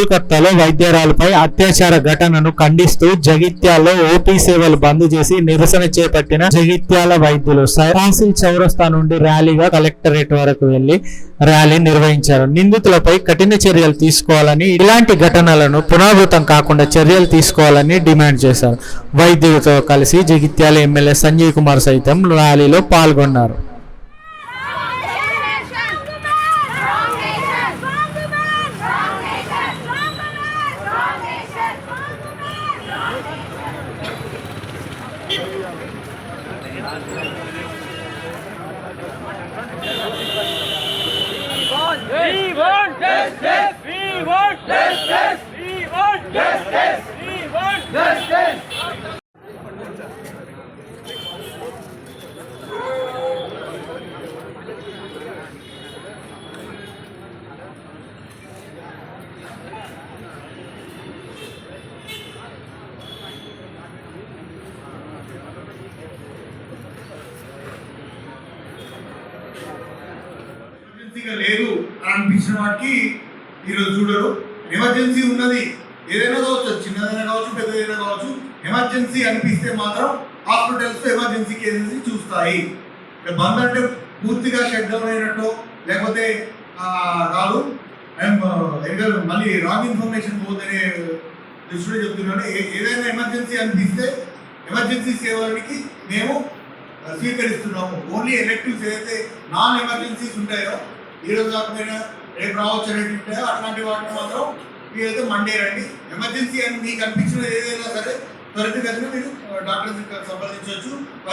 కోల్కతాలో వైద్యరాలపై అత్యాచార ఘటనను ఖండిస్తూ జగిత్యాల్లో ఓపీ సేవలు బంద్ చేసి నిరసన చేపట్టిన జగిత్యాల వైద్యులు తహసీల్ చౌరస్తా నుండి ర్యాలీగా కలెక్టరేట్ వరకు వెళ్ళి ర్యాలీ నిర్వహించారు. నిందితులపై కఠిన చర్యలు తీసుకోవాలని ఇలాంటి ఘటనలను పునరావృతం కాకుండా చర్యలు తీసుకోవాలని డిమాండ్ చేశారు. వైద్యులతో కలిసి జగిత్యాల ఎమ్మెల్యే సంజయ్ కుమార్ సైతం ర్యాలీలో పాల్గొన్నారు. Justice. ఎమర్జెన్సీగా లేదు అని అనిపించిన వాటికి ఈరోజు చూడరు. ఎమర్జెన్సీ ఉన్నది. ఏదైనా కావచ్చు చిన్నదైనా కావచ్చు పెద్దదైనా కావచ్చు ఎమర్జెన్సీ అనిపిస్తే మాత్రం హాస్పిటల్స్ ఎమర్జెన్సీ కేసెస్ చూస్తాయి. బంద్ అంటే పూర్తిగా షట్ డౌన్ అయినట్టు లేకపోతే కాదు మళ్ళీ రాంగ్ ఇన్ఫర్మేషన్ పోతుందనే దృష్టిలో చెప్తున్నాను ఏదైనా ఎమర్జెన్సీ అనిపిస్తే ఎమర్జెన్సీ సేవలకి మేము స్వీకరిస్తున్నాము. ఓన్లీ ఎలక్టివ్స్ ఏదైతే నాన్ ఎమర్జెన్సీస్ ఉంటాయో ఈ రోజు కాకపోయినా రేపు రావచ్చు అనేవి ఉంటాయో అట్లాంటి వాటిని మాత్రం మీరైతే మండే రండి. ఎమర్జెన్సీ అని మీకు అనిపించిన ఏదైనా సరే త్వరితగతిన మీరు డాక్టర్స్ సంప్రదించవచ్చు.